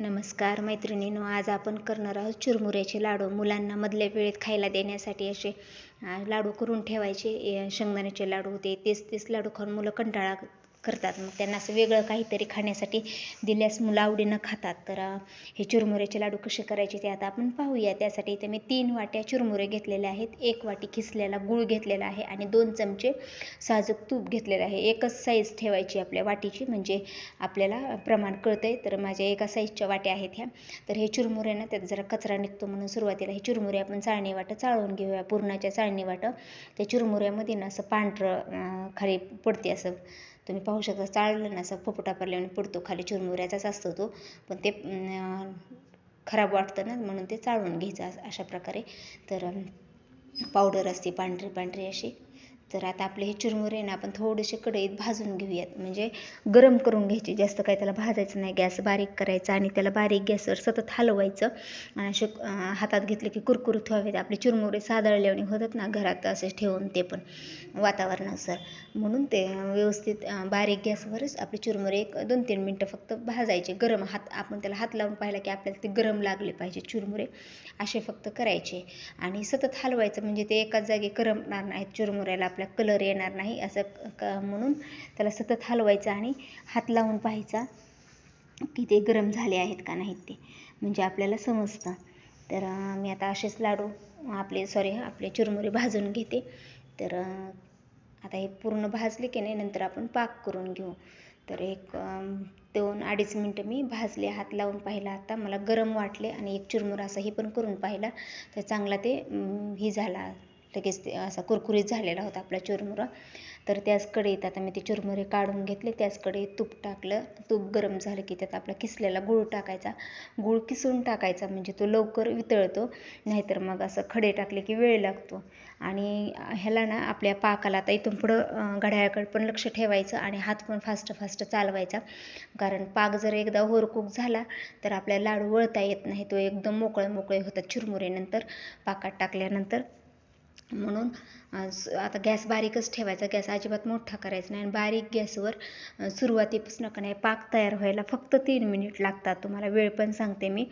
नमस्कार मैत्रिणींनो आज आपण करणार आहोत चुरमुऱ्याचे लाडू. मुलांना मधल्या वेळेत खायला देण्यासाठी असे लाडू करून ठेवायचे. शेंगदाण्याचे लाडू होते तेच तेच लाडू खाऊन मुलं कंटाळा करतात. मग त्यांना असं वेगळं काहीतरी खाण्यासाठी दिल्यास मुलं आवडीनं खातात. तर हे चुरमुऱ्याचे लाडू कसे करायचे ते आता आपण पाहूया. त्यासाठी इथे मी तीन वाट्या चुरमुरे घेतलेले आहेत. एक वाटी खिसलेला गूळ घेतलेला आहे आणि दोन चमचे साजूक तूप घेतलेलं आहे. एकच साईज ठेवायची आपल्या वाटीची म्हणजे आपल्याला प्रमाण कळतंय. तर माझ्या एका साईजच्या वाट्या आहेत ह्या. तर हे चुरमुरे ना त्यात जरा कचरा निघतो म्हणून सुरुवातीला हे चुरमुरे आपण चाळणी वाटं चाळून घेऊया. पूर्णाच्या चाळणी वाटं. त्या चुरमुऱ्यामध्ये ना असं पांढरं खाली पडते असं. तुम्ही पाहू शकता चाळलं ना असं पोपटा पडल्याने पडतो खाली चुरमुऱ्याचाच असतो तो. पण ते खराब वाटतं ना म्हणून ते चाळून घ्यायचं अशा प्रकारे. तर पावडर असते पांढरी पांढरी अशी. तर आता आपले हे चुरमुरे ना आपण थोडेसे कढईत भाजून घेऊयात. म्हणजे गरम करून घ्यायचे जास्त काय त्याला भाजायचं नाही. गॅस बारीक करायचा आणि त्याला बारीक गॅसवर सतत हलवायचं. आणि असे हातात घेतले की कुरकुरीत व्हावेत. आपले चुरमुरे सादळल्याने होतात ना घरात असे ठेवून ते पण वातावरणानुसार. म्हणून ते व्यवस्थित बारीक गॅसवरच आपले चुरमुरे एक दोन तीन मिनटं फक्त भाजायचे. गरम हात आपण त्याला हात लावून पाहिला की आपल्याला ते गरम लागले पाहिजे चुरमुरे. असे फक्त करायचे. आणि सतत हलवायचं म्हणजे ते एकाच जागी करमणार नाहीत चुरमुऱ्याला. आपला कलर येणार नाही असं क- म्हणून त्याला सतत हलवायचं आणि हात लावून पाहायचा की ते गरम झाले आहेत का नाहीत ते. म्हणजे आपल्याला समजतं. तर मी आता असेच लाडू आपले सॉरी आपले चुरमुरे भाजून घेते. तर आता हे पूर्ण भाजले की नाही नंतर आपण पाक करून घेऊ. तर एक दोन अडीच मिनटं मी भाजले हात लावून पाहिला आता. मला गरम वाटले आणि एक चुरमुरा असा हे पण करून पाहिला. तर चांगला ते ही झाला. लगेच ते असा कुरकुरीत झालेला होता आपला चुरमुरा. तर त्याच कढईत आता मी ते चुरमुरे काढून घेतले. त्याच कढईत तूप टाकलं. तूप गरम झालं की त्यात आपला किसलेला गूळ टाकायचा. गूळ किसून टाकायचा म्हणजे तो लवकर वितळतो. नाहीतर मग असं खडे टाकले की वेळ लागतो. आणि ह्याला ना आपल्या पाकाला आता इथून पुढं घड्याळाकडे पण लक्ष ठेवायचं आणि हात पण फास्ट फास्ट चालवायचा. कारण पाक जर एकदा होरकूक झाला तर आपल्या लाडू वळता येत नाही. तो एकदम मोकळे मोकळे होतात चुरमुरेनंतर. पाकात टाकल्यानंतर. म्हणून स- आता गॅस बारीकच ठेवायचा. गॅस अजिबात मोठा करायचा नाही. आणि बारीक गॅसवर सुरुवातीपासून का नाही पाक तयार व्हायला फक्त तीन मिनिट लागतात. तुम्हाला वेळ पण सांगते मी.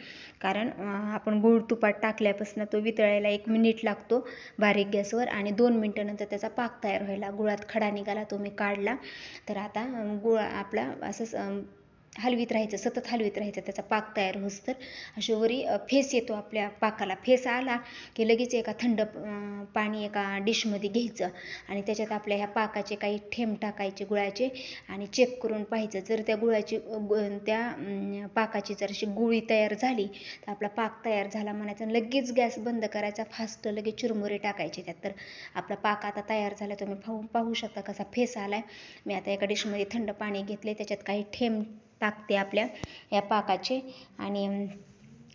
कारण आपण गूळ तुपात टाकल्यापासून तो वितळायला एक मिनिट लागतो बारीक गॅसवर. आणि दोन मिनटानंतर त्याचा पाक तयार व्हायला गुळात खडा निघाला तो मी काढला. तर आता गुळ आपला असंच हलवीत राहायचं सतत हलवीत राहायचं त्याचा पाक तयार होस तर. अशावरी फेस येतो आपल्या पाकाला. फेस आला की लगेच एका थंड पाणी एका डिशमध्ये घ्यायचं आणि त्याच्यात आपल्या ह्या पाकाचे काही थेंब टाकायचे गुळाचे आणि चेक करून पाहायचं. जर त्या गुळाची त्या पाकाची जर अशी गुळी तयार झाली तर आपला पाक तयार झाला म्हणायचा आणि लगेच गॅस बंद करायचा फास्ट लगेच चुरमुरे टाकायचे त्यात. तर आपला पाक आता तयार झाला तुम्ही पाहू पाहू शकता कसा फेस आला आहे मी आता एका डिशमध्ये थंड पाणी घेतले त्याच्यात काही थेंब टाकते आपल्या या पाकाचे आणि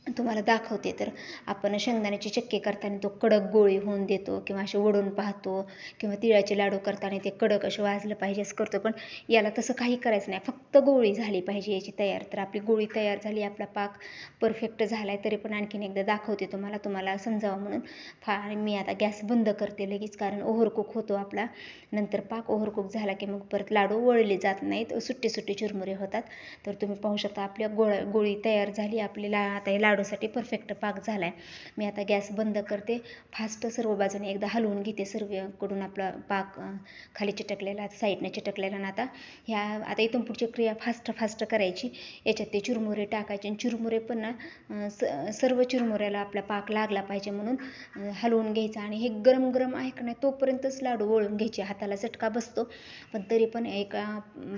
तुम्हाला दाखवते. तर आपण शेंगदाण्याची चक्की करताना तो कडक गोळी होऊन देतो किंवा असे ओढून पाहतो किंवा तिळाचे लाडू करताना ते कडक असे वाजलं पाहिजे असं करतो. पण याला तसं काही करायचं नाही. फक्त गोळी झाली पाहिजे याची तयार. तर आपली गोळी तयार झाली आपला पाक परफेक्ट झाला आहे तरी पण आणखीन एकदा दाखवते तुम्हाला. तुम्हाला समजावं म्हणून. फा आणि मी आता गॅस बंद करते लगेच कारण ओव्हरकुक होतो आपला. नंतर पाक ओव्हरकुक झाला की मग परत लाडू वळले जात नाहीत. सुट्टे सुट्टे चुरमुरे होतात. तर तुम्ही पाहू शकता आपल्या गोळ गोळी तयार झाली. आपल्याला आता हे लाडूसाठी परफेक्ट पाक झाला आहे मी आता गॅस बंद करते. फास्ट सर्व बाजूने एकदा हलवून घेते. सर्वकडून आपला पाक खाली चिटकलेला साईडने चिटकलेला आणि आता. ह्या आता इथून पुढची क्रिया फास्ट फास्ट करायची. याच्यात ते चुरमुरे टाकायचे. आणि चुरमुरे पण ना स सर्व चुरमुऱ्याला आपला पाक लागला पाहिजे म्हणून हलवून घ्यायचा. आणि हे गरम गरम आहे का नाही तोपर्यंतच लाडू वळून घ्यायचे. हाताला चटका बसतो. पण तरी पण एका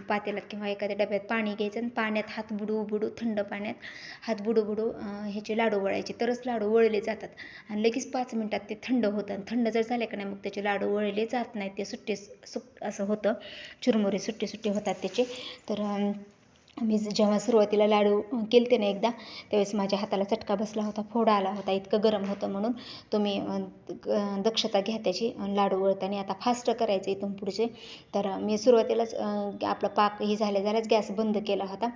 पातेल्यात किंवा एखाद्या डब्यात पाणी घ्यायचं आणि पाण्यात हात बुडू बुडू थंड पाण्यात हात बुडू बुडू ह्याचे लाडू वळायचे. तरच लाडू वळले जातात. आणि लगेच पाच मिनटात ते थंड होतं आणि थंड जर झाले का नाही मग त्याचे लाडू वळले जात नाहीत. ते सुट्टे सुट असं होतं. चुरमुरे सुट्टे सुट्टे होतात त्याचे. तर मी जेव्हा सुरुवातीला लाडू केलते ना एकदा त्यावेळेस माझ्या हाताला चटका बसला होता. फोडा आला होता. इतकं गरम होतं म्हणून तुम्ही ग- दक्षता घ्या त्याची लाडू वळताना. आता फास्ट करायचं इथून पुढचे. तर मी सुरुवातीलाच आपलं आपला पाक ही झाल्या झाल्याच गॅस बंद केला होता.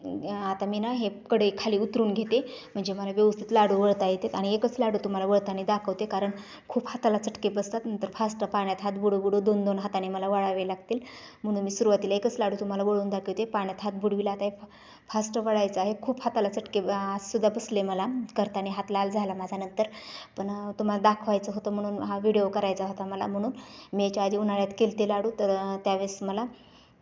आता मी ना हे कडे खाली उतरून घेते. म्हणजे मला व्यवस्थित लाडू वळता येतात आणि एकच लाडू तुम्हाला वळताना दाखवते कारण खूप हाताला चटके बसतात नंतर फास्ट पाण्यात हात बुडू बुडू दोन दोन हाताने मला वळावे लागतील. म्हणून मी सुरुवातीला एकच लाडू तुम्हाला वळून दाखवते पाण्यात हात बुडविला आता फास्ट वळायचं आहे. खूप हाताला चटके सुद्धा बसले मला करताना हात लाल झाला माझा नंतर. पण तुम्हाला दाखवायचं होतं म्हणून हा व्हिडिओ करायचा होता मला म्हणून. मी याच्या आधी उन्हाळ्यात केलते लाडू तर त्यावेळेस मला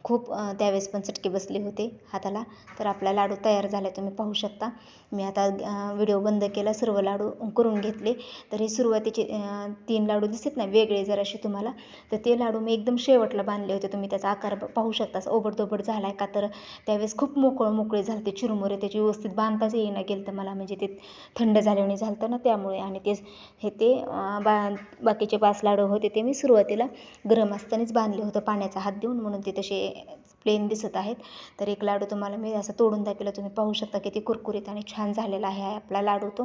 खूप त्यावेळेस पण चटके बसले होते हाताला. तर आपला लाडू तयार झाला तुम्ही पाहू शकता. मी आता व्हिडिओ बंद केला सर्व लाडू करून घेतले. तर हे सुरुवातीचे तीन लाडू दिसत ना वेगळे जराशी तुम्हाला. तर ते लाडू मी एकदम शेवटला बांधले होते. तुम्ही त्याचा आकार पाहू शकता. ओबडधोबड झाला आहे का तर त्यावेळेस खूप मोकळं मोकळे झाले ते चुरमुरे. त्याची व्यवस्थित बांधताच येईना गेलं तर मला. म्हणजे ते थंड झाल्याने झालं ना त्यामुळे. आणि ते हे ते बा बाकीचे पाच लाडू होते ते मी सुरुवातीला गरम असतानाच बांधले होतं. पाण्याचा हात देऊन म्हणून ते तसे प्लेन दिसत आहेत. तर एक लाडू तुम्हाला मी असं तोडून दाखवलं. तुम्ही पाहू शकता किती कुरकुरीत आणि छान झालेला आहे आपला लाडू तो.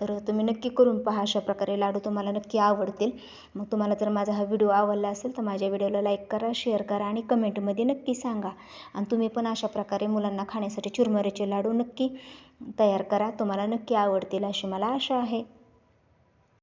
तर तुम्ही नक्की करून पहा अशा प्रकारे लाडू तुम्हाला नक्की आवडतील. मग तुम्हाला जर माझा हा व्हिडिओ आवडला असेल तर माझ्या व्हिडिओला लाईक करा शेअर करा आणि कमेंटमध्ये नक्की सांगा. आणि तुम्ही पण अशा प्रकारे मुलांना खाण्यासाठी चुरमुऱ्याचे लाडू नक्की तयार करा. तुम्हाला नक्की आवडतील अशी मला आशा आहे.